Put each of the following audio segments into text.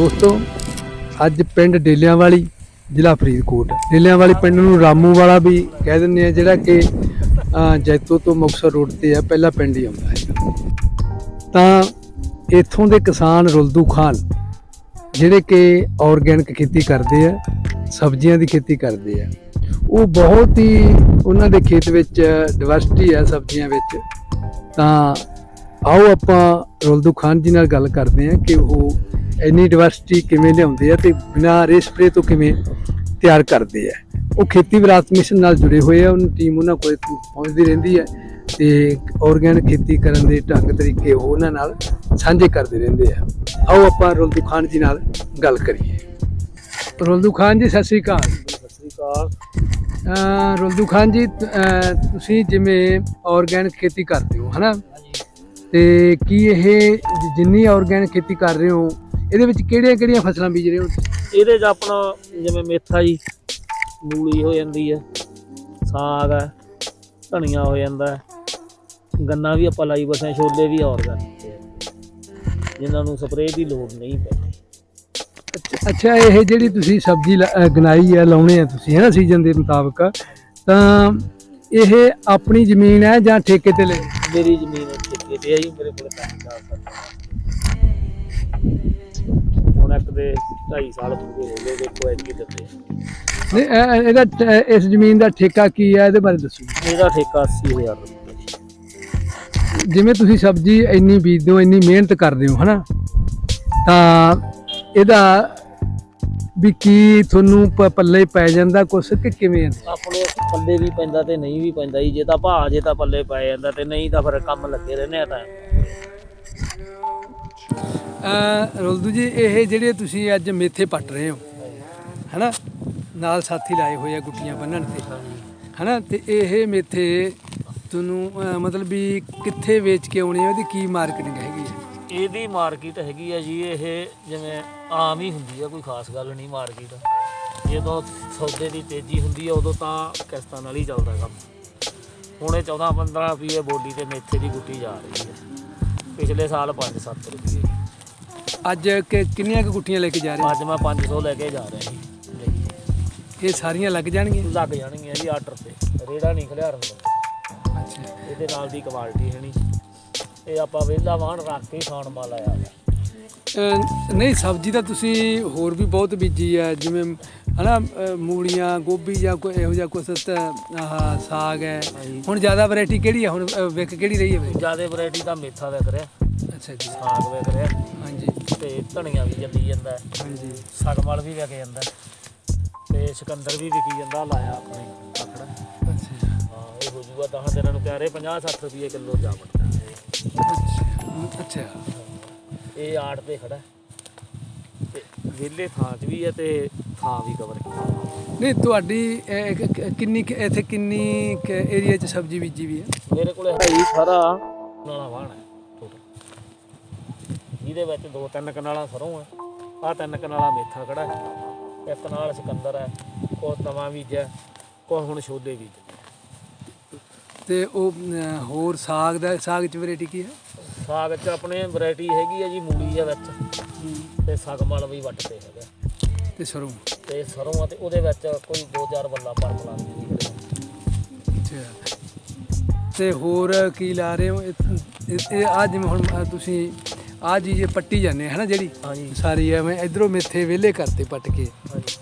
ਦੋਸਤੋ, ਅੱਜ ਪਿੰਡ ਡੇਲਿਆਂ ਵਾਲੀ ਜ਼ਿਲ੍ਹਾ ਫਰੀਦਕੋਟ। ਡੇਲਿਆਂਵਾਲੀ ਪਿੰਡ ਨੂੰ ਰਾਮੂ ਵਾਲਾ ਵੀ ਕਹਿ ਦਿੰਦੇ ਆ, ਜਿਹੜਾ ਕਿ ਜੈਤੋ ਤੋਂ ਮੁਕਤਸਰ ਰੋਡ ਤੇ ਆ, ਪਹਿਲਾ ਪਿੰਡ ਹੀ ਆਉਂਦਾ ਹੈ ਤਾਂ ਇੱਥੋਂ ਦੇ ਕਿਸਾਨ ਰੁਲਦੂ ਖਾਨ, ਜਿਹੜੇ ਕਿ ਆਰਗੈਨਿਕ ਖੇਤੀ ਕਰਦੇ ਆ, ਸਬਜ਼ੀਆਂ ਦੀ ਖੇਤੀ ਕਰਦੇ ਆ, ਉਹ ਬਹੁਤ ਹੀ ਉਹਨਾਂ ਦੇ ਖੇਤ ਵਿੱਚ ਡਿਵਰਸਿਟੀ ਆ ਸਬਜ਼ੀਆਂ ਵਿੱਚ। ਤਾਂ ਆਓ ਆਪਾਂ ਰੁਲਦੂ ਖਾਨ ਜੀ ਨਾਲ ਗੱਲ ਕਰਦੇ ਹਾਂ ਕਿ ਉਹ ਇੰਨੀ ਡਿਵਰਸਿਟੀ ਕਿਵੇਂ ਲਿਆਉਂਦੇ ਆ ਤੇ ਬਿਨਾਂ ਰੇ ਸਪਰੇ ਤੋਂ ਕਿਵੇਂ ਤਿਆਰ ਕਰਦੇ ਆ? ਉਹ ਖੇਤੀ ਵਿਰਾਸਤ ਮਿਸ਼ਨ ਨਾਲ ਜੁੜੇ ਹੋਏ ਆ ਉਹਨਾਂ ਟੀਮ ਉਹਨਾਂ ਕੋਲ ਪਹੁੰਚਦੀ ਰਹਿੰਦੀ ਹੈ ਤੇ ਆਰਗੈਨਿਕ ਖੇਤੀ ਕਰਨ ਦੇ ਢੰਗ ਤਰੀਕੇ ਉਹ ਉਹਨਾਂ ਨਾਲ ਸਾਂਝੇ ਕਰਦੇ ਰਹਿੰਦੇ ਆ। ਆਓ ਆਪਾਂ ਰੁਲਦੂ ਖਾਨ ਜੀ ਨਾਲ ਗੱਲ ਕਰੀਏ। ਰੁਲਦੂ ਖਾਨ ਜੀ ਸਤਿ ਸ੍ਰੀ ਅਕਾਲ। ਸਤਿ ਸ੍ਰੀ ਅਕਾਲ। ਰੁਲਦੂ ਖਾਨ ਜੀ ਤੁਸੀਂ ਜਿਵੇਂ ਆਰਗੈਨਿਕ ਖੇਤੀ ਕਰਦੇ ਹੋ ਹਨਾ? ਤੇ ਕੀ ਇਹ ਜਿੰਨੀ ਆਰਗੈਨਿਕ ਖੇਤੀ ਕਰ ਰਹੇ ਹੋ ਇਹਦੇ ਵਿੱਚ ਕਿਹੜੀਆਂ ਕਿਹੜੀਆਂ ਫਸਲਾਂ ਬੀਜ ਰਹੇ ਹੋ? ਇਹਦੇ 'ਚ ਆਪਣਾ ਜਿਵੇਂ ਮੇਥਾ ਜੀ ਮੂਲੀ ਹੋ ਜਾਂਦੀ ਹੈ ਸਾਗ ਹੈ ਧਨੀਆ ਹੋ ਜਾਂਦਾ ਗੰਨਾ ਵੀ ਆਪਾਂ ਲਾਈ ਬਸੇ ਛੋਲੇ ਵੀ ਆਰਗੈਨਿਕ ਜਿਨ੍ਹਾਂ ਨੂੰ ਸਪਰੇਅ ਦੀ ਲੋੜ ਨਹੀਂ ਪੈਂਦੀ। ਅੱਛਾ- ਇਹ ਜਿਹੜੀ ਤੁਸੀਂ ਸਬਜ਼ੀ ਗਨਾਈ ਹੈ ਲਾਉਣੇ ਆ ਤੁਸੀਂ ਹੈ ਨਾ ਸੀਜ਼ਨ ਦੇ ਮੁਤਾਬਕ ਤਾਂ ਇਹ ਆਪਣੀ ਜ਼ਮੀਨ ਹੈ ਜਾਂ ਠੇਕੇ ਤੇ ਲੈ? ਮੇਰੀ ਜ਼ਮੀਨ ਠੇਕੇ ਤੇ ਹੈ ਜੀ ਮੇਰੇ ਕੋਲ ਕੰਮ ਚੱਲਦਾ ਹੁਣ ਇੱਕ ਦੇ 2.5 ਸਾਲ ਪੂਰੇ ਹੋ ਗਏ ਦੇਖੋ ਐਤਕੀ ਦਿੱਤੇ ਨਹੀਂ ਇਹ- ਇਹ- ਇਹਦਾ ਟ- ਇਸ ਜ਼ਮੀਨ ਦਾ ਠੇਕਾ ਕੀ ਹੈ? ਇਹਦੇ ਬਾਰੇ ਦੱਸੋ। ਇਹਦਾ ਠੇਕਾ 80000 ਰੁਪਏ ਜੀ। ਜਿਵੇਂ ਤੁਸੀਂ ਸਬਜ਼ੀ ਇੰਨੀ ਬੀਜਦੇ ਹੋ ਇੰਨੀ ਮਿਹਨਤ ਕਰਦੇ ਹੋ ਹਨਾ? ਤਾਂ ਇਹਦਾ ਵੀ ਕੀ ਤੁਹਾਨੂੰ ਪ- ਪੱਲੇ ਪੈ ਜਾਂਦਾ ਕੁਛ ਕਿ ਕਿਵੇਂ ਆ? ਆਪਣੇ ਪੱਲੇ ਵੀ ਪੈਂਦਾ ਤੇ ਨਹੀਂ ਵੀ ਪੈਂਦਾ ਜੀ। ਜੇ ਤਾਂ ਭਾਅ ਜੇ ਤਾਂ ਪੱਲੇ ਪੈ ਜਾਂਦਾ ਤੇ ਨਹੀਂ ਤਾਂ ਫਿਰ ਕੰਮ ਲੱਗੇ ਰਹਿੰਦੇ ਆ ਤਾਂ। ਰੁਲਦੂ ਜੀ, ਇਹ ਜਿਹੜੇ ਤੁਸੀਂ ਅੱਜ ਮੇਥੇ ਪੱਟ ਰਹੇ ਹੋ, ਹਨਾ? ਨਾਲ ਸਾਥੀ ਲਾਏ ਹੋਏ ਆ ਗੁੱਟੀਆਂ ਬੰਨਣ ਤੇ, ਹਨਾ? ਤੇ ਇਹ ਮੇਥੇ ਤੁਹਾਨੂੰ ਮਤਲਬ ਵੀ ਕਿੱਥੇ ਵੇਚ ਕੇ ਆਉਣੇ ਆ? ਉਹਦੀ ਕੀ ਮਾਰਕੀਟਿੰਗ ਹੈਗੀ ਹੈ ਇਹਦੀ ਮਾਰਕੀਟ ਹੈਗੀ ਆ ਜੀ, ਇਹ ਜਿਵੇਂ ਆਮ ਹੀ ਹੁੰਦੀ ਆ, ਕੋਈ ਖਾਸ ਗੱਲ ਨਹੀਂ ਮਾਰਕੀਟ ਜਦੋਂ ਸੌਦੇ ਦੀ ਤੇਜ਼ੀ ਹੁੰਦੀ ਆ, ਉਦੋਂ ਤਾਂ ਕਿਸ਼ਤਾਂ ਨਾਲ ਹੀ ਚੱਲਦਾ ਕੰਮ। ਹੁਣ ਇਹ 14 15 ਰੁਪਏ ਬੋਡੀ ਤੇ ਮੇਥੇ ਦੀ ਗੁੱਟੀ ਜਾ ਰਹੀ ਹੈ ਪਿਛਲੇ ਸਾਲ 5-7 ਰੁਪਏ ਅੱਜ ਕਿ- ਕਿੰਨੀਆਂ ਕੁ ਗੁੱਟੀਆਂ ਲੈ ਕੇ ਜਾ ਰਹੇ ਹੋ? ਅੱਜ ਮੈਂ 500 ਲੈ ਕੇ ਜਾ ਰਿਹਾ ਜੀ ਇਹ ਸਾਰੀਆਂ ਲੱਗ ਜਾਣਗੀਆਂ? ਲੱਗ ਜਾਣਗੀਆਂ ਜੀ ਆਰਡਰ ਤੇ ਰੇੜਾ ਨਹੀਂ ਖਲਿਆਰਨ ਦਾ ਅੱਛਾ। ਇਹਦੇ ਨਾਲ ਦੀ ਕੁਆਲਿਟੀ ਹੈ ਨਹੀਂ। ਇਹ ਆਪਾਂ ਵਿਹਲਾ ਵਾਹਣ ਰੱਖ ਕੇ ਖਾਣ ਵਾਲਾ ਆ ਅਹ ਨਹੀਂ ਸਬਜ਼ੀ ਤਾਂ ਤੁਸੀਂ ਹੋਰ ਵੀ ਬਹੁਤ ਬੀਜੀ ਆ ਜਿਵੇਂ ਹਨਾ ਅਹ ਮੂਲੀਆਂ ਗੋਭੀ ਜਾਂ ਕੋਈ ਇਹੋ ਜਿਹਾ ਕੁਛ ਤਾਂ ਆਹ ਸਾਗ ਹੈ। ਹਾਂਜੀ। ਹੁਣ ਜ਼ਿਆਦਾ ਵੈਰਾਈਟੀ ਕਿਹੜੀ ਆ? ਹੁਣ ਅਹ ਵਿਕ ਕਿਹੜੀ ਰਹੀ ਹੈ ਜ਼ਿਆਦਾ ਵੈਰਾਈਟੀ ਤਾਂ ਮੇਥਾ ਵਿਕ ਰਿਹਾ। ਅੱਛਾ ਜੀ। ਸਾਗ ਵਿਕ ਰਿਹਾ। ਤੇ ਧਨੀਆ ਵੀ ਜਾਂਦਾ ਹੈ, ਹਾਂਜੀ। ਸਗਮਲ ਵੀ ਵਿਕ ਜਾਂਦਾ ਹੈ, ਤੇ ਸਿਕੰਦਰ ਵੀ ਵਿਕੀ ਜਾਂਦਾ ਲਾਇਆ ਆਪਣੇ ਆਖੜਾ ਅੱਛਾ। ਹਾਂ ਇਹ ਹੋ ਜੂਗਾ 10 ਦਿਨਾਂ ਨੂੰ ਪਿਆਰੇ 50 60 ਰੁਪਏ ਕਿਲੋ ਜਾ ਵੜਦਾ ਅੱਛਾ। ਅੱਛਾ। ਇਹ ਆੜ ਤੇ ਖੜਾ ਹੈ। ਤੇ ਵਿਹਲੇ ਥਾਂ 'ਚ ਵੀ ਹੈ ਤੇ ਥਾਂ ਵੀ ਕਵਰ ਕੀਤਾ। ਨਹੀਂ ਤੁਹਾਡੀ ਕਿੰਨੀ ਇੱਥੇ ਕਿੰਨੀ ਏਰੀਆ 'ਚ ਸਬਜ਼ੀ ਬੀਜੀ ਵੀ ਹੈ? ਮੇਰੇ ਕੋਲੇ ਹੈ। ਸਾਰਾ ਨਾਲਾ ਹੈ। ਟੋਟਲ ਜਿਹਦੇ ਵਿੱਚ ਦੋ ਤਿੰਨ ਕਨਾਲਾਂ ਸਰੋਂ ਆ। ਆ ਤਿੰਨ ਕਨਾਲਾਂ ਮੇਥਾ ਖੜਾ ਹੈ। ਇੱਕ ਨਾਲ ਸਿਕੰਦਰ ਹੈ ਕੋ ਤਵਾ ਬੀਜਿਆ ਕੋ ਹੁਣ ਛੋਲੇ ਬੀਜ ਤੇ ਉਹ ਅਹ, ਹੋਰ ਸਾਗ ਦਾ ਸਾਗ 'ਚ ਵੈਰਾਈਟੀ ਕੀ ਹੈ? ਸਾਗ ਚ ਆਪਣੇ ਵੈਰਾਈਟੀ ਹੈਗੀ ਹੈ ਜੀ ਮੂਲੀ ਆ ਵਿੱਚ। ਤੇ ਸਗਮਲ ਵੀ ਵੱਟ ਤੇ ਹੈਗਾ ਤੇ ਸਰੋਂ? ਤੇ ਸਰੋਂ ਆ ਤੇ ਉਹਦੇ ਵਿੱਚ ਕੋਈ ਦੋ ਚਾਰ ਬੱਲਾ ਪਰਮਲਾਂ ਦੀ ਵੀ ਅੱਛਾ। ਤੇ ਹੋਰ ਕੀ ਲਾ ਰਹੇ ਹੋ? ਇਹ- ਇਹ ਜਿਵੇਂ ਹੁਣ ਆਹ ਤੁਸੀਂ ਆ ਜੀ ਜੇ ਪੱਟੀ ਜਾਂਦੇ ਹੈ ਨਾ ਜਿਹੜੀ? ਸਾਰੀ ਐਵੇਂ ਇਧਰੋਂ ਮੇਥੇ ਵਿਹਲੇ ਕਰਤੇ ਪੱਟ ਕੇ।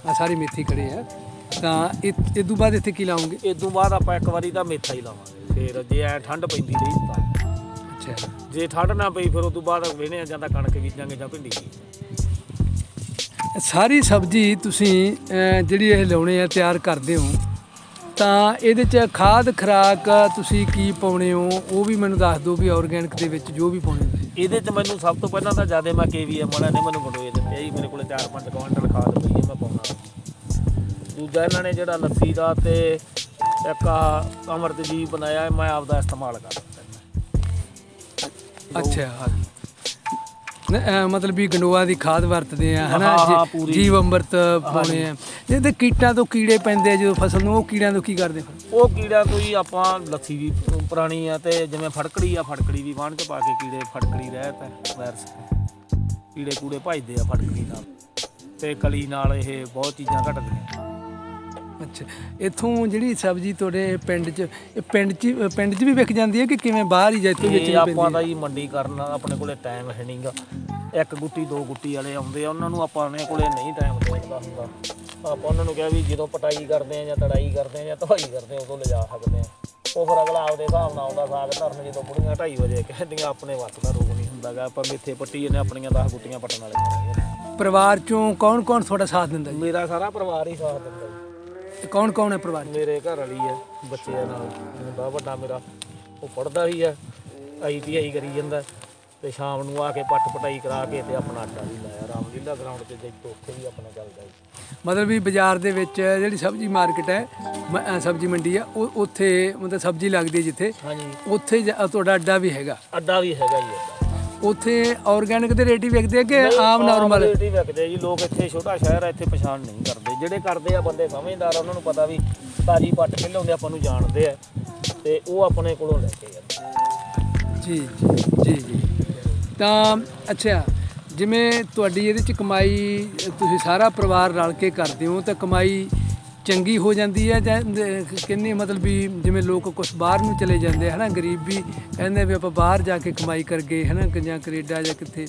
ਆ ਸਾਰੀ ਮੇਥੀ ਖੜੇ ਆ। ਤਾਂ ਇਹ ਇਹ ਤੋਂ ਬਾਅਦ ਇੱਥੇ ਕੀ ਲਾਉਂਗੇ ਤੋਂ ਬਾਅਦ ਆਪਾਂ ਇੱਕ ਵਾਰੀ ਤਾਂ ਮੇਥਾ ਹੀ ਲਾਵਾਂਗੇ। ਫਿਰ ਜੇ ਐ ਠੰਡ ਪੈਂਦੀ ਰਹੀ ਤਾਂ। ਅੱਛਾ। ਜੇ ਠੰਡ ਨਾ ਪਈ ਫਿਰ ਉਸ ਤੋਂ ਬਾਅਦ ਵੇਹਣੇ ਜਾਂ ਤਾਂ ਕਣਕ ਬੀਜਾਂਗੇ ਜਾਂ ਭਿੰਡੀ ਸਾਰੀ ਸਬਜ਼ੀ ਤੁਸੀਂ ਜਿਹੜੀ ਇਹ ਲਾਉਣੇ ਆ ਤਿਆਰ ਕਰਦੇ ਹੋ ਤਾਂ ਇਹਦੇ ਚ ਖਾਦ ਖਰਾਕ ਤੁਸੀਂ ਕੀ ਪਾਉਣੇ ਹੋ? ਉਹ ਵੀ ਮੈਨੂੰ ਦੱਸ ਦਿਓ ਵੀ ਆਰਗੈਨਿਕ ਦੇ ਵਿੱਚ ਜੋ ਵੀ ਪਾਉਣੇ ਇਹਦੇ 'ਚ ਮੈਨੂੰ ਸਭ ਤੋਂ ਪਹਿਲਾਂ ਤਾਂ ਜ਼ਿਆਦਾ ਮੈਂ ਕੇਵੀਐਮ ਵਾਲਿਆਂ ਨੇ ਮੈਨੂੰ ਗੰਡੋਏ ਦਿੱਤੇ ਜੀ। ਮੇਰੇ ਕੋਲੇ 4-5 ਕੁਇੰਟਲ ਖਾਦ ਪਈ ਹੈ ਮੈਂ ਪਾਉਣਾ। ਦੂਜਾ ਇਹਨਾਂ ਨੇ ਜਿਹੜਾ ਲੱਸੀ ਦਾ ਤੇ ਇੱਕ ਆਹ ਅਮਰਤਜੀਤ ਬਣਾਇਆ ਮੈਂ ਆਪਦਾ ਇਸਤੇਮਾਲ ਕਰਦਾ ਅੱਛਾ ਹਾਂ ਮਤਲਬ ਵੀ ਗੰਡੋਆ ਦੀ ਖਾਦ ਵਰਤਦੇ ਆ ਹਨਾ? ਜੀ-। ਜੀਵ ਅੰਮ੍ਰਿਤ ਪਾਉਣੇ ਆ। ਜੇ ਤੇ ਕੀਟਾਂ ਤੋਂ ਕੀੜੇ ਪੈਂਦੇ ਆ ਜਦੋਂ ਫਸਲ ਨੂੰ ਉਹ ਕੀੜਿਆਂ ਤੋਂ ਕੀ ਕਰਦੇ ਫਿਰ? ਉਹ ਤੋਂ ਹੀ ਆਪਾਂ ਲੱਸੀ ਵੀ ਪੁਰਾਣੀ ਆ ਤੇ ਜਿਵੇਂ ਫੜਕੜੀ ਆ ਫੜਕੜੀ ਵੀ ਵਾਣ ਚ ਪਾ ਕੇ ਕੀੜੇ ਫੜਕੜੀ ਰਹਿਤ ਹੈ ਵਾਇਰਸ ਕੀੜੇ ਕੂੜੇ ਭਜਦੇ ਆ ਫਟਕਰੀ ਨਾਲ ਤੇ ਕਲੀ ਨਾਲ ਇਹ ਬਹੁਤ ਚੀਜ਼ਾਂ ਘਟਦੀਆਂ। ਅੱਛਾ ਇੱਥੋਂ ਜਿਹੜੀ ਸਬਜ਼ੀ ਤੁਹਾਡੇ ਪਿੰਡ 'ਚ ਇਹ ਪਿੰਡ 'ਚ ਪਿੰਡ 'ਚ ਵੀ ਵਿਕ ਜਾਂਦੀ ਹੈ ਕਿ ਕਿਵੇਂ ਬਾਹਰ ਹੀ ਵੇਚਣੀ ਇਹ ਆਪਾਂ ਦਾ ਹੈ ਮੰਡੀ ਕਰਨ ਆਪਣੇ ਕੋਲੇ ਟਾਈਮ ਹੈ ਨਹੀਂਗਾ ਇੱਕ ਗੁੱਟੀ ਦੋ ਗੁੱਟੀ ਵਾਲੇ ਆਉਂਦੇ ਆ ਉਹਨਾਂ ਨੂੰ ਆਪਾਂ ਨੇ ਕੋਲੇ ਨਹੀਂ ਟਾਈਮ ਦੇਦਾ ਹੁੰਦਾ। ਆਪਾਂ ਉਹਨਾਂ ਨੂੰ ਕਿਹਾ ਵੀ ਜਦੋਂ ਪਟਾਈ ਕਰਦੇ ਆ ਜਾਂ ਤੜਾਈ ਕਰਦੇ ਆ ਜਾਂ ਧਵਾਈ ਕਰਦੇ ਆ ਉਦੋਂ ਲਿਜਾ ਸਕਦੇ ਆ। ਉਹ ਫਿਰ ਅਗਲਾ ਆਪਦੇ ਹਿਸਾਬ ਨਾਲ ਆਉਂਦਾ ਸਾਗ ਧਰਨ ਜਦੋਂ ਬੁੜੀਆਂ 2:30 ਵਜੇ ਕਹਿੰਦੀਆਂ ਆਪਣੇ ਵੱਸ ਦਾ ਰੋਗ ਨਹੀਂ ਹੁੰਦਾਗਾ ਆਪਾਂ ਮੇਥੇ ਪੱਟੀ ਇਹਨੇ ਆਪਣੀਆਂ 10 ਗੁੱਟੀਆਂ ਪੱਟਣ ਵਾਲੇ ਪਰਿਵਾਰ 'ਚੋਂ ਕੌਣ ਕੌਣ ਤੁਹਾਡਾ ਸਾਥ ਦਿੰਦਾ ਜੀ? ਮੇਰਾ ਸਾਰਾ ਪਰਿਵਾਰ ਹੀ ਸਾਥ ਦਿੰਦਾ ਜੀ। ਕੌਣ ਕੌਣ ਹੈ ਪਰਿਵਾਰ ਮੇਰੇ ਘਰ ਵਾਲੀ ਹੈ ਬੱਚਿਆਂ ਨਾਲ। ਮੁੰਡਾ ਵੱਡਾ ਮੇਰਾ ਉਹ ਪੜਦਾ ਵੀ ਹੈ ਆਈਟੀਆਈ ਕਰੀ ਜਾਂਦਾ। ਤੇ ਸ਼ਾਮ ਨੂੰ ਆ ਕੇ ਪੱਟ ਪਟਾਈ ਕਰਾ ਕੇ ਤੇ ਆਪਣਾ ਅੱਡਾ ਵੀ ਲਾਇਆ ਰਾਮਲੀਲਾ ਗਰਾਊਂਡ ਤੇ ਜੇ ਉੱਥੇ ਵੀ ਆਪਣਾ ਚੱਲਦਾ ਜੀ। ਮਤਲਬ ਵੀ ਬਾਜ਼ਾਰ ਦੇ ਵਿੱਚ ਜਿਹੜੀ ਸਬਜ਼ੀ ਮਾਰਕੀਟ ਹੈ ਸਬਜ਼ੀ ਮੰਡੀ ਆ ਉਹ ਉੱਥੇ ਮਤਲਬ ਸਬਜ਼ੀ ਲੱਗਦੀ ਜਿੱਥੇ। ਹਾਂਜੀ। ਉੱਥੇ ਤੁਹਾਡਾ ਅੱਡਾ ਵੀ ਹੈਗਾ। ਅੱਡਾ ਵੀ ਹੈਗਾ ਜੀ ਉੱਥੇ ਆਰਗੈਨਿਕ ਦੇ ਰੇਟ ਹੀ ਵਿਕਦੇ ਆ ਕਿ ਆਮ ਨਾਰਮਲ ਰੇਟ ਹੀ ਵਿਕਦੇ ਜੀ ਲੋਕ ਇੱਥੇ ਛੋਟਾ ਸ਼ਹਿਰ ਹੈ ਇੱਥੇ ਪਛਾਣ ਨਹੀਂ ਕਰਦੇ। ਜਿਹੜੇ ਕਰਦੇ ਆ ਬੰਦੇ ਸਮਝਦਾਰ ਆ, ਉਹਨਾਂ ਨੂੰ ਪਤਾ ਵੀ ਤਾਜੀ ਪੱਟ ਕੇ ਲਿਆਉਂਦੇ ਆਪਾਂ ਨੂੰ ਜਾਣਦੇ ਆ। ਤੇ ਉਹ ਆਪਣੇ ਕੋਲੋਂ ਲੈ ਕੇ ਜਾਂਦੇ ਜੀ ਜੀ ਜੀ। ਤਾਂ ਅੱਛਾ। ਜਿਵੇਂ ਤੁਹਾਡੀ ਇਹਦੇ ਚ ਕਮਾਈ ਤੁਸੀਂ ਸਾਰਾ ਪਰਿਵਾਰ ਰਲ ਕੇ ਕਰਦੇ ਹੋ ਤਾਂ ਕਮਾਈ ਚੰਗੀ ਹੋ ਜਾਂਦੀ ਹੈ ਜਾਂ ਅ, ਕਿੰਨੀ ਮਤਲਬ ਵੀ ਜਿਵੇਂ ਲੋਕ ਕੁਝ ਬਾਹਰ ਨੂੰ ਚਲੇ ਜਾਂਦੇ ਹਨਾ ਗਰੀਬ ਵੀ ਕਹਿੰਦੇ ਵੀ ਆਪਾਂ ਬਾਹਰ ਜਾ ਕੇ ਕਮਾਈ ਕਰਗੇ ਹਨਾ ਕਿ ਜਾਂ ਕੈਨੇਡਾ ਜਾਂ ਕਿੱਥੇ।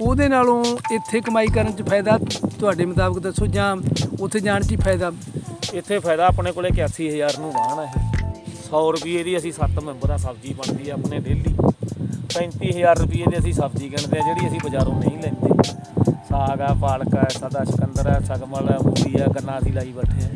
ਉਹਦੇ ਨਾਲੋਂ ਇੱਥੇ ਕਮਾਈ ਕਰਨ ਚ ਫਾਇਦਾ ਤੁਹਾਡੇ ਮੁਤਾਬਕ ਦੱਸੋ ਜਾਂ ਉੱਥੇ ਜਾਣ ਚ ਹੀ ਫਾਇਦਾ? ਇੱਥੇ ਫਾਇਦਾ ਆਪਣੇ ਕੋਲੇ 81000 ਨੂੰ ਵਾਹਣ ਹੈ 100 ਰੁਪਏ ਦੀ ਅਸੀਂ 7 ਮੈਂਬਰਾਂ ਸਬਜ਼ੀ ਬਣਦੀ ਹੈ ਆਪਣੇ ਡੇਲੀ। 35000 ਰੁਪਏ ਦੀ ਅਸੀਂ ਸਬਜ਼ੀ ਗਿਣਦੇ ਆ ਜਿਹੜੀ ਅਸੀਂ ਬਾਜ਼ਾਰੋਂ ਨਹੀਂ ਲੈਂਦੇ। ਸਾਗ ਆ ਪਾਲਕ ਆ ਸਦਾ ਸ਼ਕੰਦਰ ਆ ਸਗਮਲ ਆ ਮੂਲੀ ਆ ਗੰਨਾ ਅਸੀਂ ਲਾਈ ਬੈਠੇ ਆ।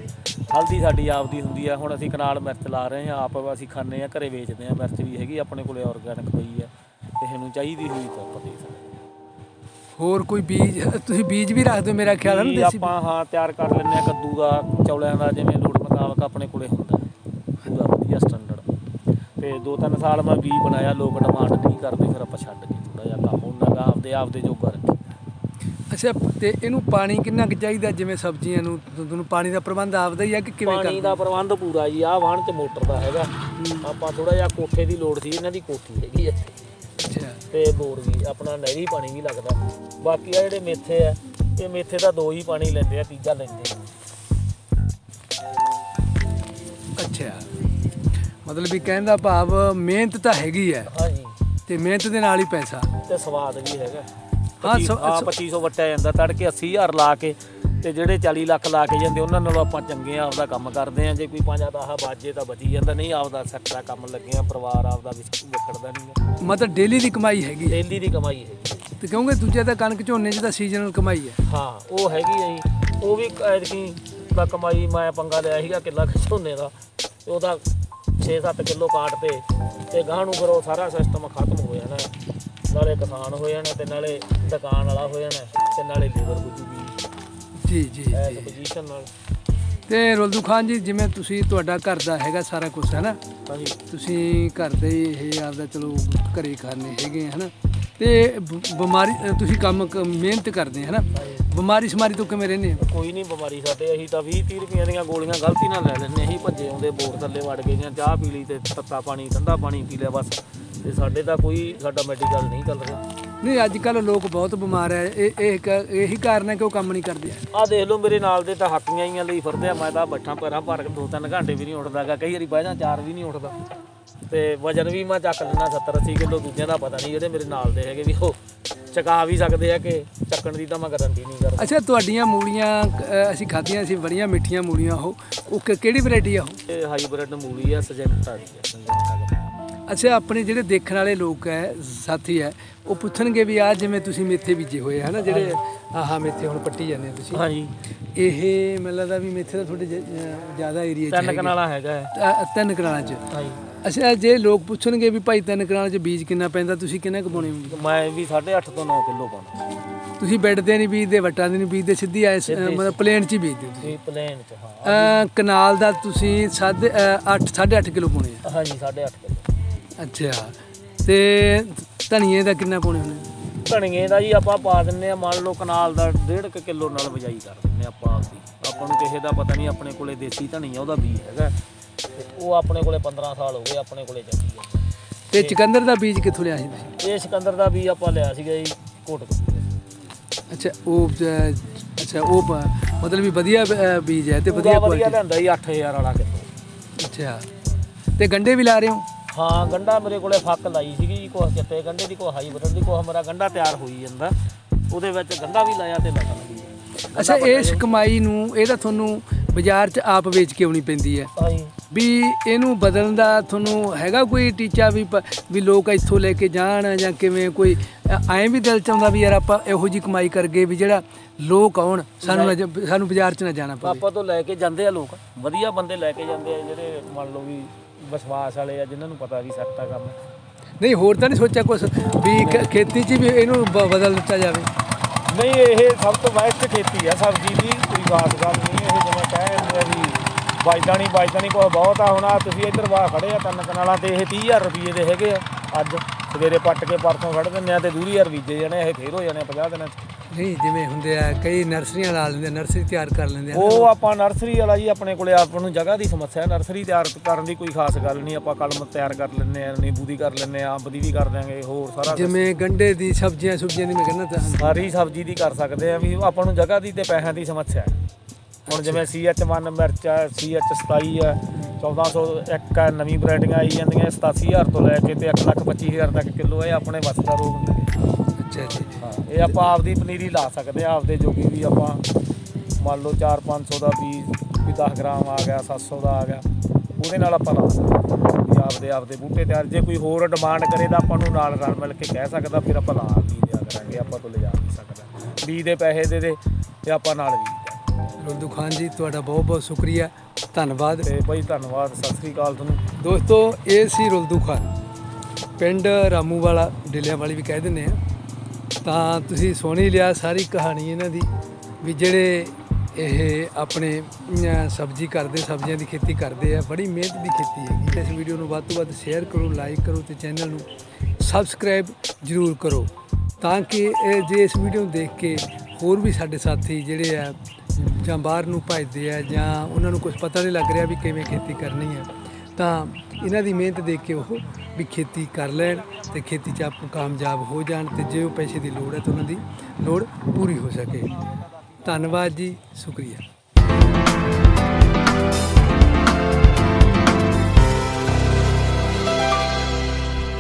ਹਲਦੀ ਸਾਡੀ ਆਪਦੀ ਹੁੰਦੀ ਆ ਹੁਣ ਅਸੀਂ ਕਨਾਲ ਮਿਰਚ ਲਾ ਰਹੇ ਆ ਆਪ ਅਸੀਂ ਖਾਂਦੇ ਆ ਘਰੇ ਵੇਚਦੇ ਆ ਮਿਰਚ ਵੀ ਹੈਗੀ ਆਪਣੇ ਕੋਲੇ ਆਰਗੈਨਿਕ ਪਈ ਆ ਕਿਸੇ ਨੂੰ ਚਾਹੀਦੀ ਹੋਈ ਤਾਂ ਆਪਾਂ ਦੇ ਸਕਦੇ ਹਾਂ। ਹੋਰ ਕੋਈ ਬੀਜ ਤੁਸੀਂ ਬੀਜ ਵੀ ਰੱਖਦੇ ਹੋ ਮੇਰਾ ਖਿਆਲ ਹੈ ਨਾ ਦੇਸੀ ਆਪਾਂ ਹਾਂ ਤਿਆਰ ਕਰ ਲੈਂਦੇ ਆ ਕੱਦੂ ਦਾ ਚੌਲਿਆਂ ਦਾ ਜਿਵੇਂ ਲੋੜ ਮੁਤਾਬਕ ਆਪਣੇ ਕੋਲੇ ਹੁੰਦਾ। ਪੂਰਾ ਵਧੀਆ ਦੋ ਤਿੰਨ ਸਾਲ ਮੈਂ ਬੀ ਬਣਾਇਆ ਲੋਕ ਡਿਮਾਂਡ ਨਹੀਂ ਕਰਦੇ ਫਿਰ ਆਪਾਂ ਛੱਡ ਕੇ ਥੋੜਾ ਜਿਹਾ ਕੰਮ ਉਹਨਾਂ ਦਾ ਆਪਦੇ ਆਪਦੇ ਜੋਗਾ ਰੱਖੀ। ਅੱਛਾ ਤੇ ਇਹਨੂੰ ਪਾਣੀ ਕਿੰਨਾ ਕੁ ਚਾਹੀਦਾ ਜਿਵੇਂ ਸਬਜ਼ੀਆਂ ਨੂੰ? ਤੁਹਾਨੂੰ ਪਾਣੀ ਦਾ ਪ੍ਰਬੰਧ ਆਪਦਾ ਹੀ ਹੈ ਕਿ ਕਿਵੇਂ ਪਾਣੀ ਕਰਦੇ? ਦਾ ਪ੍ਰਬੰਧ ਪੂਰਾ ਜੀ ਆਹ ਵਾਹਣ ਚ ਮੋਟਰ ਦਾ ਹੈਗਾ। ਆਪਾਂ ਥੋੜਾ ਜਿਹਾ ਕੋਠੇ ਦੀ ਲੋੜ ਸੀ ਇਹਨਾਂ ਦੀ ਕੋਠੀ ਹੈਗੀ ਅੱਛਾ। ਤੇ ਬੋਰ ਵੀ ਆਪਣਾ ਨਹਿਰੀ ਪਾਣੀ ਵੀ ਲੱਗਦਾ। ਬਾਕੀ ਆ ਜਿਹੜੇ ਮੇਥੇ ਆ ਇਹ ਮੇਥੇ ਦਾ ਦੋ ਹੀ ਪਾਣੀ ਲੈਂਦੇ ਆ ਤੀਜਾ ਲੈਂਦੇ ਨਹੀਂ। ਅੱਛਾ। ਮਤਲਬ ਵੀ ਕਹਿਣ ਦਾ ਭਾਵ ਮਿਹਨਤ ਤਾਂ ਹੈਗੀ ਹੈ। ਹਾਂਜੀ। ਤੇ ਮਿਹਨਤ ਦੇ ਨਾਲ ਹੀ ਪੈਸਾ। ਤੇ ਸਵਾਦ ਵੀ ਹੈਗਾ। ਹਾਂ, ਹਾਂ ਸਵ- 2500 ਵਟਿਆ ਜਾਂਦਾ ਤੜਕੇ 80000 ਲਾ ਕੇ ਤੇ ਜਿਹੜੇ 40 ਲੱਖ ਲਾ ਕੇ ਜਾਂਦੇ ਉਹਨਾਂ ਨਾਲੋਂ ਆਪਾਂ ਚੰਗੇ ਆ ਆਪਦਾ ਕੰਮ ਕਰਦੇ ਆ। ਜੇ ਕੋਈ ਪੰਜਾ ਦਹਾ ਬਾਜੇ ਤਾਂ ਬਚੀ ਜਾਂਦਾ ਨਹੀਂ ਆਪਦਾ ਸੱਚਾ ਕੰਮ ਲੱਗੇ ਆ ਪਰਿਵਾਰ ਆਪਦਾ ਵਿਛੜਦਾ ਨਹੀਂ ਮਤਲਬ ਡੇਲੀ ਦੀ ਕਮਾਈ ਹੈਗੀ ਹੈ। ਡੇਲੀ ਦੀ ਕਮਾਈ ਹੈ। ਤੇ ਕਿਉਂਕਿ ਦੂਜੇ ਤਾਂ ਕਣਕ ਝੋਨੇ 'ਚ ਤਾਂ ਸੀਜ਼ਨਲ ਕਮਾਈ ਹੈ। ਹਾਂ ਉਹ ਹੈਗੀ ਆ ਜੀ। ਉਹ ਵੀ ਐਤਕੀ ਦਾ ਕਮਾਈ ਮੈਂ ਪੰਗਾ ਲਿਆ ਸੀਗਾ ਕਿੱਲਾ ਝੋਨੇ ਦਾ ਉਹਦਾ 6-7 ਕਿਲੋ ਕਾਟ ਤੇ ਤੇ ਗਾਂ ਨੂੰ ਫਿਰ ਉਹ ਸਾਰਾ ਸਿਸਟਮ ਖਤਮ ਹੋ ਜਾਣਾ। ਨਾਲੇ ਕਿਸਾਨ ਹੋ ਜਾਣਾ ਤੇ ਨਾਲੇ ਦੁਕਾਨ ਵਾਲਾ ਹੋ ਜਾਣਾ ਤੇ ਨਾਲੇ ਲੇਬਰ ਬੁੱਝੂਗੀ ਜੀ ਜੀ ਜੀ। ਪੋਜੀਸ਼ਨ ਨਾਲ। ਤੇ ਰੁਲਦੂ ਖਾਨ ਜੀ ਜਿਵੇਂ ਤੁਸੀਂ ਤੁਹਾਡਾ ਘਰ ਦਾ ਹੈਗਾ ਸਾਰਾ ਕੁਝ ਹੈ ਨਾ ਹਾਂਜੀ। ਤੁਸੀਂ ਘਰ ਦੇ ਹੀ ਇਹ ਆਪਦਾ ਚਲੋ ਘਰੇ ਖਾਣੇ ਹੈਗੇ ਹਨਾ? ਤੇ ਬ- ਬਿਮਾਰੀ ਤੁਸੀਂ ਕੰਮ ਮਿਹਨਤ ਕਰਦੇ ਹੈ ਨਾ ਬਿਮਾਰੀ ਸਮਾਰੀ ਤੋਂ ਕਿਵੇਂ ਰਹਿੰਦੇ ਕੋਈ ਨਹੀਂ ਬਿਮਾਰੀ ਸਾਡੇ ਅਸੀਂ ਤਾਂ 20 30 ਰੁਪਈਆਂ ਦੀਆਂ ਗੋਲੀਆਂ ਗਲਤੀ ਨਾਲ ਲੈ ਲੈਂਦੇ ਅਸੀਂ ਭੱਜੇ ਆਉਂਦੇ ਬੋਰ ਥੱਲੇ ਵੜ ਗਏ ਜਾਂ ਚਾਹ ਪੀ ਲਈ ਤੇ ਤੱਤਾ ਪਾਣੀ ਠੰਡਾ ਪਾਣੀ ਪੀ ਲਿਆ ਬਸ। ਤੇ ਸਾਡੇ ਤਾਂ ਕੋਈ ਸਾਡਾ ਮੈਡੀਕਲ ਨਹੀਂ ਚੱਲ ਰਿਹਾ। ਨਹੀਂ ਅੱਜ ਕੱਲ ਲੋਕ ਬਹੁਤ ਬਿਮਾਰ ਹੈ। ਇਹ ਇਹ ਕ- ਇਹੀ ਕਾਰਨ ਹੈ ਕਿ ਉਹ ਕੰਮ ਨਹੀਂ ਕਰਦੇ। ਆਹ ਦੇਖ ਲਓ ਮੇਰੇ ਨਾਲ ਦੇ ਤਾਂ ਹੱਕੀਆਂ ਹੀ ਲਈ ਫਿਰਦੇ ਆ। ਮੈਂ ਤਾਂ ਬੈਠਾ ਪੈਰਾਂ ਭਰ ਕੇ ਦੋ ਤਿੰਨ ਘੰਟੇ ਵੀ ਨਹੀਂ ਉੱਠਦਾਗਾ ਕਈ ਵਾਰੀ ਬਹਿ ਜਾ ਚਾਰ ਵੀ ਨਹੀਂ ਉੱਠਦਾ। ਤੇ ਵਜਨ ਵੀ ਮੈਂ ਚੱਕ ਲੈਣਾ 70 80 ਕਿਲੋ ਦੂਜਿਆਂ ਦਾ ਪਤਾ ਨਹੀਂ ਜਿਹੜੇ ਮੇਰੇ ਨਾਲ ਦੇ ਹੈਗੇ ਵੀ ਉਹ ਚਕਾ ਵੀ ਸਕਦੇ ਆ ਕਿ ਚੱਕਣ ਦੀ ਤਾਂ ਮੈਂ ਗਾਰੰਟੀ ਨਹੀਂ ਕਰਦਾ। ਅੱਛਾ ਤੁਹਾਡੀਆਂ ਮੂਲੀਆਂ ਅ, ਅਸੀਂ ਖਾਧੀਆਂ ਸੀ ਬੜੀਆਂ ਮਿੱਠੀਆਂ ਮੂਲੀਆਂ ਉਹ ਉਹ ਕਿ- ਕਿਹੜੀ ਵੈਰਾਈਟੀ ਆ ਉਹ? ਇਹ ਹਾਈਬ੍ਰਿਡ ਮੂਲੀ ਆ ਸਜੈਂਟਾ ਦੀ ਆ। ਅੱਛਾ ਆਪਣੇ ਜਿਹੜੇ ਦੇਖਣ ਵਾਲੇ ਲੋਕ ਹੈ ਸਾਥੀ ਹੈ ਉਹ ਪੁੱਛਣਗੇ ਵੀ ਆ ਜਿਵੇਂ ਤੁਸੀਂ ਮੇਥੇ ਬੀਜੇ ਹੋਏ ਹੈ ਨਾ ਜਿਹੜੇ ਆਹਾ ਮੇਥੇ ਹੁਣ ਪੱਟੀ ਜਾਂਦੇ ਆ ਤੁਸੀਂ। ਹਾਂਜੀ। ਇਹ ਮੈਨੂੰ ਲੱਗਦਾ ਵੀ ਮੇਥੇ ਦਾ ਤੁਹਾਡੇ ਜ- ਅ, ਜ਼ਿਆਦਾ ਏਰੀਆ 'ਚ ਤਿੰਨ ਹੈਗੇ। ਕਨਾਲਾ ਹੈਗਾ ਹੈ। ਅ, ਤਿੰਨ ਕਨਾਲਾਂ 'ਚ। ਹਾਂਜੀ। ਅੱਛਾ ਜੇ ਲੋਕ ਪੁੱਛਣਗੇ ਵੀ ਭਾਈ ਤਿੰਨ ਕਨਾਲਾਂ 'ਚ ਬੀਜ ਕਿੰਨਾ ਪੈਂਦਾ ਤੁਸੀਂ ਕਿੰਨਾ ਕੁ ਪਾਉਣੇ ਹੋ ਮੈਂ ਵੀ 8.5 ਤੋਂ 9 ਕਿਲੋ ਪਾਉਣਾ। ਤੁਸੀਂ ਬੈੱਡ ਨਹੀਂ ਬੀਜਦੇ ਵੱਟਾਂ ਦੇ ਨਹੀਂ ਬੀਜਦੇ ਸਿੱਧੀ ਐ ਮਤਲਬ ਪਲੇਨ 'ਚ ਹੀ ਬੀਜਦੇ ਇਹ ਪਲੇਨ ਚ ਹਾਂ। ਕਨਾਲ ਦਾ ਤੁਸੀਂ ਸਾਢੇ 8 8.5 ਕਿਲੋ ਪਾਉਣੇ ਆ? ਹਾਂਜੀ 8.5 ਕਿਲੋ। ਅੱਛਾ ਤੇ ਧਨੀਏ ਦਾ ਕਿੰਨਾ ਪਾਉਣੇ ਹੁੰਦੇ ਧਨੀਏ ਦਾ ਜੀ ਆਪਾਂ ਪਾ ਦਿੰਨੇ ਆ ਮੰਨ ਲਓ ਕਨਾਲ ਦਾ 1.5 ਕਿਲੋ ਨਾਲ ਬਜਾਈ ਕਰ ਦਿੰਨੇ ਆਪਾਂ ਆਪਦੀ। ਆਪਾਂ ਨੂੰ ਕਿਸੇ ਦਾ ਪਤਾ ਨਹੀਂ ਆਪਣੇ ਕੋਲੇ ਦੇਸੀ ਧਨੀਆ ਉਹਦਾ ਬੀਜ ਹੈਗਾ। ਤੇ ਉਹ ਆਪਣੇ ਕੋਲੇ 15 ਸਾਲ ਹੋ ਗਏ ਆਪਣੇ ਕੋਲੇ ਚੱਲੀ ਜਾਂਦਾ ਤੇ ਚਕੰਦਰ ਦਾ ਬੀਜ ਕਿੱਥੋਂ ਲਿਆ ਸੀ ਤੁਸੀਂ? ਇਹ ਸਿਕੰਦਰ ਦਾ ਬੀਜ ਆਪਾਂ ਲਿਆ ਸੀਗਾ ਜੀ ਕੋਟਕਪੂਰੇ ਅੱਛਾ ਉਹ ਅੱਛਾ ਉਹ ਪ- ਮਤਲਬ ਵੀ ਵਧੀਆ ਬੀਜ ਹੈ ਤੇ ਵਧੀਆ ਵਧੀਆ ਵਧੀਆ ਕੁਆਲਿਟੀ ਲੈਂਦਾ ਜੀ 8000 ਵਾਲਾ ਕਿਲੋ। ਅੱਛਾ ਤੇ ਗੰਡੇ ਵੀ ਲਾ ਰਹੇ ਹੋ? ਹਾਂ ਗੰਡਾ ਮੇਰੇ ਕੋਲੇ ਫੱਕ ਲਾਈ ਸੀਗੀ ਜੀ ਕੁਛ ਚਿੱਟੇ ਗੰਡੇ ਦੀ ਕੋਈ ਹਾਈਬ੍ਰਿਡ ਦੀ ਕੋਈ ਮੇਰਾ ਗੰਡਾ ਤਿਆਰ ਹੋਈ ਜਾਂਦਾ। ਉਹਦੇ ਵਿੱਚ ਗੰਡਾ ਵੀ ਲਾਇਆ ਤੇ ਲੱਗਾ ਵੀ ਅੱਛਾ ਇਸ ਕਮਾਈ ਨੂੰ ਇਹ ਤਾਂ ਤੁਹਾਨੂੰ ਬਾਜ਼ਾਰ 'ਚ ਆਪ ਵੇਚ ਕੇ ਆਉਣੀ ਪੈਂਦੀ ਹੈ। ਹਾਂਜੀ ਵੀ ਇਹਨੂੰ ਬਦਲਣ ਦਾ ਤੁਹਾਨੂੰ ਹੈਗਾ ਕੋਈ ਟੀਚਾ ਵੀ ਵੀ ਲੋਕ ਇੱਥੋਂ ਲੈ ਕੇ ਜਾਣ ਜਾਂ ਕਿਵੇਂ ਕੋਈ ਐਂ ਵੀ ਦਿਲ ਚ ਆਉਂਦਾ ਵੀ ਯਾਰ ਆਪਾਂ ਇਹੋ ਜੀ ਕਮਾਈ ਕਰਗੇ ਵੀ ਜਿਹੜਾ ਲੋਕ ਆਉਣ ਸਾਨੂੰ ਨਾ ਸਾਨੂੰ ਬਾਜ਼ਾਰ 'ਚ ਨਾ ਜਾਣਾ ਪਵੇ। ਆਪਾਂ ਤੋਂ ਲੈ ਕੇ ਜਾਂਦੇ ਆ ਲੋਕ ਵਧੀਆ ਬੰਦੇ ਲੈ ਕੇ ਜਾਂਦੇ ਆ ਜਿਹੜੇ ਮੰਨ ਲਓ ਵੀ ਵਿਸ਼ਵਾਸ ਵਾਲੇ ਆ ਜਿਨ੍ਹਾਂ ਨੂੰ ਪਤਾ ਵੀ ਸੱਤ ਕੰਮ ਨਹੀਂ ਹੋਰ ਤਾਂ ਨਹੀਂ ਸੋਚਿਆ ਕੁਛ ਵੀ ਖ- ਖੇਤੀ 'ਚ ਵੀ ਇਹਨੂੰ ਬ- ਬਦਲ ਦਿੱਤਾ ਜਾਵੇ। ਨਹੀਂ ਇਹ ਸਭ ਤੋਂ ਬੈਸਟ ਖੇਤੀ ਆ ਸਬਜ਼ੀ ਦੀ ਕੋਈ ਖਾਸ ਗੱਲ ਨਹੀਂ ਇਹ ਜਿਵੇਂ ਕਹਿ ਦਿੰਦੇ ਆ ਵੀ ਬਾਜਦਾ ਨਹੀਂ ਬਾਜਦਾ ਨਹੀਂ ਕੋਈ ਬਹੁਤ ਆ ਹੁਣ ਆ ਤੁਸੀਂ ਇੱਧਰ ਵਾ ਖੜੇ ਆ ਤਿੰਨ ਕਨਾਲਾਂ ਤੇ ਇਹ 30000 ਰੁਪਏ ਦੇ ਹੈਗੇ ਆ ਅੱਜ। ਸਵੇਰੇ ਪੱਟ ਕੇ ਪਰਸੋਂ ਫੜ ਦਿੰਦੇ ਆ ਤੇ ਦੂਰੀ ਹਜ਼ਾਰ ਬੀਜੇ ਜਾਣੇ ਇਹ ਫੇਰ ਹੋ ਜਾਣੇ ਆ 50 ਦਿਨਾਂ ਚ। ਨਹੀਂ ਜਿਵੇਂ ਹੁੰਦੇ ਆ ਕਈ ਨਰਸਰੀਆਂ ਲਾ ਲੈਂਦੇ ਨਰਸਰੀ ਤਿਆਰ ਕਰ ਲੈਂਦੇ ਆ। ਉਹ ਆਪਾਂ ਨਰਸਰੀ ਵਾਲਾ ਜੀ ਆਪਣੇ ਕੋਲੇ ਆਪਾਂ ਨੂੰ ਜਗ੍ਹਾ ਦੀ ਸਮੱਸਿਆ ਨਰਸਰੀ ਤਿਆਰ ਕਰਨ ਦੀ ਕੋਈ ਖਾਸ ਗੱਲ ਨਹੀਂ ਆਪਾਂ ਕਲਮ ਤਿਆਰ ਕਰ ਲੈਂਦੇ ਆ ਨਿੰਬੂ ਦੀ ਕਰ ਲੈਂਦੇ ਆ ਅੰਬ ਦੀ ਵੀ ਕਰ ਦਿਆਂਗੇ ਹੋਰ ਸਾਰਾ। ਜਿਵੇਂ ਗੰਡੇ ਦੀ ਸਬਜ਼ੀਆਂ ਸੁਬਜ਼ੀਆਂ ਦੀ ਮੈਂ ਕਹਿੰਦਾ ਸਾਰੀ ਸਬਜ਼ੀ ਦੀ ਕਰ ਸਕਦੇ ਆ ਵੀ ਆਪਾਂ ਨੂੰ ਜਗ੍ਹਾ ਦੀ ਤੇ ਪੈਸਿਆਂ ਦੀ ਸਮੱਸਿਆ ਹੈ। ਹੁਣ ਜਿਵੇਂ CH1 ਮਿਰਚ ਆ CH27 ਆ 1401 ਆ, ਨਵੀਂ ਵੈਰਾਈਟੀਆਂ ਆਈ ਜਾਂਦੀਆਂ 87000 ਤੋਂ ਲੈ ਕੇ ਤੇ 125000 ਤੱਕ ਕਿਲੋ ਇਹ ਆਪਣੇ ਵੱਸ ਦਾ ਰੋਗ ਨਹੀਂ ਅੱਛਾ ਜੀ। ਹਾਂ ਇਹ ਆਪਾਂ ਆਪਦੀ ਪਨੀਰੀ ਲਾ ਸਕਦੇ ਆ ਆਪਦੇ ਜੋਗੀ ਵੀ ਆਪਾਂ। ਮੰਨ ਲਓ 4-500 ਦਾ ਬੀਜ ਵੀ 10 ਗ੍ਰਾਮ ਆ ਗਿਆ 700 ਦਾ ਆ ਗਿਆ ਉਹਦੇ ਨਾਲ ਆਪਾਂ ਲਾ ਸਕਦੇ ਹਾਂ। ਵੀ ਆਪਦੇ ਆਪਦੇ ਬੂਟੇ ਤਿਆਰ ਜੇ ਕੋਈ ਹੋਰ ਡਿਮਾਂਡ ਕਰੇ ਤਾਂ ਆਪਾਂ ਨੂੰ ਨਾਲ ਰਲ ਮਿਲ ਕੇ ਕਹਿ ਸਕਦਾ ਫਿਰ ਆਪਾਂ ਲਾ ਵੀ ਦਿਆ ਕਰਾਂਗੇ ਆਪਾਂ ਤੋਂ ਲਿਜਾ ਨਹੀਂ ਸਕਦਾ। ਬੀਜ ਦੇ ਪੈਸੇ ਦੇ ਦੇ ਤੇ ਆਪਾਂ ਨਾਲ ਵੀ। ਰੁਲਦੂ ਖਾਨ ਜੀ ਤੁਹਾਡਾ ਬਹੁਤ ਬਹੁਤ ਸ਼ੁਕਰੀਆ। ਧੰਨਵਾਦ। ਤੇ ਭਾਈ ਧੰਨਵਾਦ। ਸਤਿ ਸ੍ਰੀ ਅਕਾਲ ਤੁਹਾਨੂੰ। ਦੋਸਤੋ ਇਹ ਸੀ ਰੁਲਦੂ ਖਾਨ। ਪਿੰਡ ਰਾਮੂ ਵਾਲਾ ਡਿਲਿਆਂ ਵਾਲੀ ਵੀ ਕਹਿ ਦਿੰਦੇ ਆ। ਤਾਂ ਤੁਸੀਂ ਸੁਣ ਹੀ ਲਿਆ ਸਾਰੀ ਕਹਾਣੀ ਇਹਨਾਂ ਦੀ ਵੀ ਜਿਹੜੇ ਇਹ ਆਪਣੇ ਸਬਜ਼ੀ ਕਰਦੇ ਸਬਜ਼ੀਆਂ ਦੀ ਖੇਤੀ ਕਰਦੇ ਆ ਬੜੀ ਮਿਹਨਤ ਦੀ ਖੇਤੀ ਹੈਗੀ ਇਸ ਵੀਡੀਓ ਨੂੰ ਵੱਧ ਤੋਂ ਵੱਧ ਸ਼ੇਅਰ ਕਰੋ ਲਾਈਕ ਕਰੋ ਤੇ ਚੈਨਲ ਨੂੰ ਸਬਸਕ੍ਰਾਈਬ ਜ਼ਰੂਰ ਕਰੋ। ਤਾਂ ਕਿ ਜੇ ਇਸ ਵੀਡੀਓ ਨੂੰ ਦੇਖ ਕੇ ਹੋਰ ਵੀ ਸਾਡੇ ਸਾਥੀ ਜਿਹੜੇ ਆ ਜਾਂ ਬਾਹਰ ਨੂੰ ਭਜਦੇ ਆ ਜਾਂ ਉਹਨਾਂ ਨੂੰ ਕੁਝ ਪਤਾ ਨਹੀਂ ਲੱਗ ਰਿਹਾ ਵੀ ਕਿਵੇਂ ਖੇਤੀ ਕਰਨੀ ਹੈ ਤਾਂ ਇਹਨਾਂ ਦੀ ਮਿਹਨਤ ਦੇਖ ਕੇ ਉਹ ਵੀ ਖੇਤੀ ਕਰ ਲੈਣ ਤੇ ਖੇਤੀ 'ਚ ਆਪ ਕਾਮਯਾਬ ਹੋ ਜਾਣ ਤੇ ਜੇ ਉਹ ਪੈਸੇ ਦੀ ਲੋੜ ਹੈ ਤਾਂ ਉਹਨਾਂ ਦੀ ਲੋੜ ਪੂਰੀ ਹੋ ਸਕੇ। ਧੰਨਵਾਦ ਜੀ, ਸ਼ੁਕਰੀਆ।